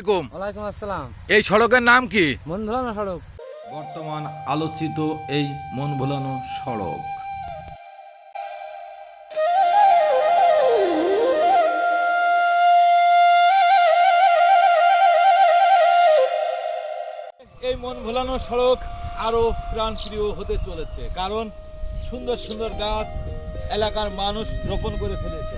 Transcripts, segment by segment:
আলাইকুম। ওয়ালাইকুম আসসালাম। এই সড়কের নাম কি? মন ধুলানো সড়ক। বর্তমান আলোচিত এই মন ভোলানো সড়ক। এই মন ভোলানো সড়ক আরও প্রাণপ্রিয় হতে চলেছে কারণ সুন্দর সুন্দর গাছ এলাকার মানুষ রোপণ করে ফেলেছে।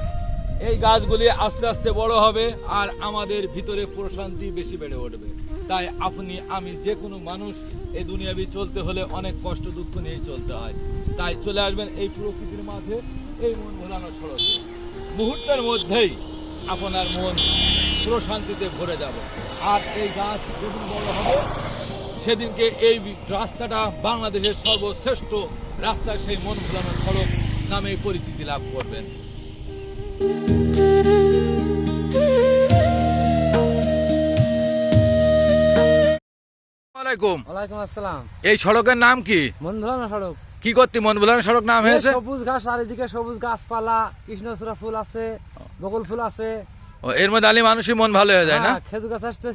এই গাছগুলি আস্তে আস্তে বড় হবে আর আমাদের ভিতরে প্রশান্তি বেশি বেড়ে উঠবে। তাই আপনি, আমি যে কোনো মানুষ এই দুনিয়াবি চলতে হলে অনেক কষ্ট দুঃখ নিয়ে চলতে হয়। তাই চলে আসবেন এই প্রকৃতির মাঝে, এই মন ভোলানো সড়কে। মুহূর্তের মধ্যেই আপনার মন প্রশান্তিতে ভরে যাবে। আর এই গাছ যেদিন বড় হবে, সেদিনকে এই রাস্তাটা বাংলাদেশের সর্বশ্রেষ্ঠ রাস্তা, সেই মন ভোলানো সড়ক নামে পরিচিতি লাভ করবেন। এই সড়কের নাম কি? মন সড়ক। কি করতে মন সড়ক নাম হয়েছে? সবুজ ঘাস চারিদিকে সবুজ গাছপালা কৃষ্ণচূড়া ফুল আছে বকুল ফুল আছে। এর মধ্যে আলি মানুষই মন ভালো হয়ে যায় না? হ্যাঁ, খেজুর গাছ আসতে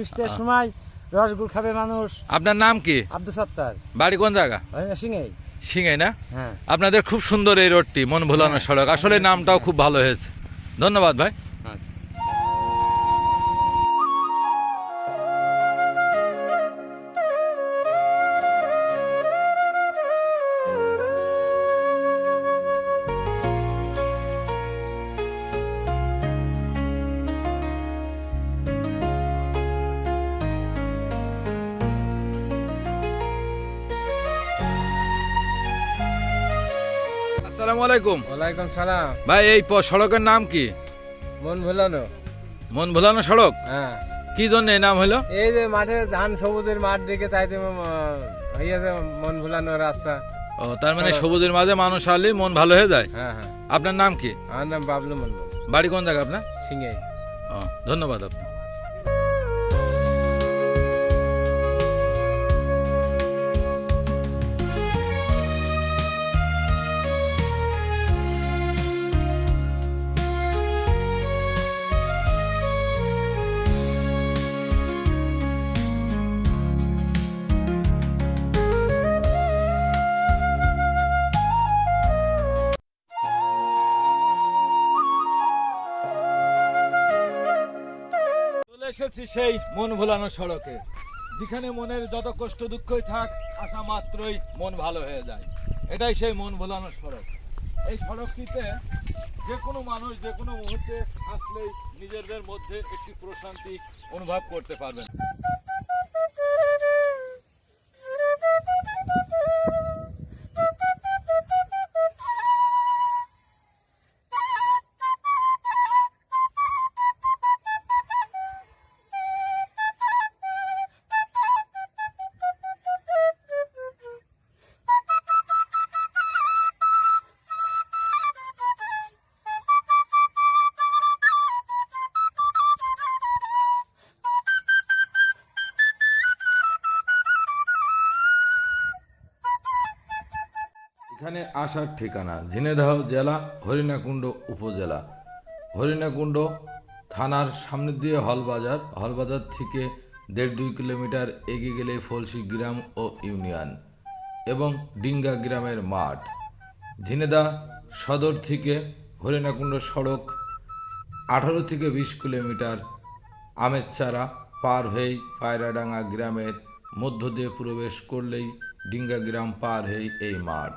আসতে সময় রসগুল খাবে মানুষ। আপনার নাম কি? আব্দুল সত্তার। বাড়ি কোন জায়গা? সিংহে সিঙ্গাই না? হ্যাঁ। আপনাদের খুব সুন্দর এই রোডটি মন ভোলানো সড়ক। আসলে নামটাও খুব ভালো হয়েছে। ধন্যবাদ ভাই। আসসালামু আলাইকুম। ওয়ালাইকুম সালাম। ভাই এই সড়কের নাম কি? মন ভুলানো। মন ভোলানো সড়ক? হ্যাঁ। কি জন্য এই নাম হলো এই যে মাঠে ধান সবুজের মাঠ দেখে তাইতে হইয়াছে মন ভুলানো রাস্তা। ও তার মানে সবুজের মাঝে মানুষ আসলে মন ভালো হয়ে যায়? হ্যাঁ হ্যাঁ। আপনার নাম কি? আমার নাম বাবলু মন্ডল বাড়ি কোন জায়গা আপনার? সিংহে ও ধন্যবাদ আপনার এসেছি সেই মন ভোলানো সড়কে। যেখানে মনের যত কষ্ট দুঃখই থাক, আসা মাত্রই মন ভালো হয়ে যায়। এটাই সেই মন ভোলানো সড়ক। এই সড়কটিতে যে কোনো মানুষ যে কোনো মুহূর্তে আসলেই নিজেদের মধ্যে একটি প্রশান্তি অনুভব করতে পারবেন। এখানে আসার ঠিকানা। ঝিনেদাহ জেলা, হরিণাকুণ্ড উপজেলা। হরিণাকুণ্ড থানার সামনে দিয়ে হলবাজার। হলবাজার থেকে দেড় দুই কিলোমিটার এগিয়ে গেলে ফলসি গ্রাম ও ইউনিয়ন এবং ডিঙ্গা গ্রামের মাঠ। ঝিনেদা সদর থেকে হরিণাকুণ্ড সড়ক আঠারো থেকে বিশ কিলোমিটার। আমেরচারা পার হয়েই পায়রাডাঙ্গা গ্রামের মধ্য দিয়ে প্রবেশ করলেই ডিঙ্গা গ্রাম পার হয়েই এই মাঠ।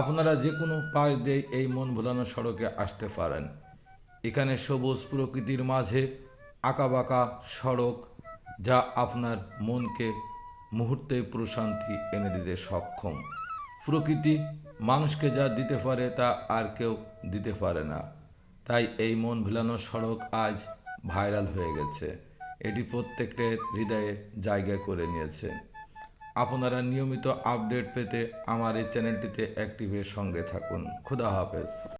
আপনারা যে কোনো পাশ দিয়ে এই মন ভোলানো সড়কে আসতে পারেন। এখানে সবুজ প্রকৃতির মাঝে আঁকাবাঁকা সড়ক, যা আপনার মনকে মুহূর্তে প্রশান্তি এনে দিতে সক্ষম। প্রকৃতি মানুষকে যা দিতে পারে তা আর কেউ দিতে পারে না। তাই এই মন ভোলানো সড়ক আজ ভাইরাল হয়ে গেছে। এটি প্রত্যেকটা হৃদয়ে জায়গা করে নিয়েছে। আপনারা নিয়মিত আপডেট পেতে আমার এই চ্যানেলটিতে অ্যাক্টিভের সঙ্গে থাকুন। খুদা হাফেজ।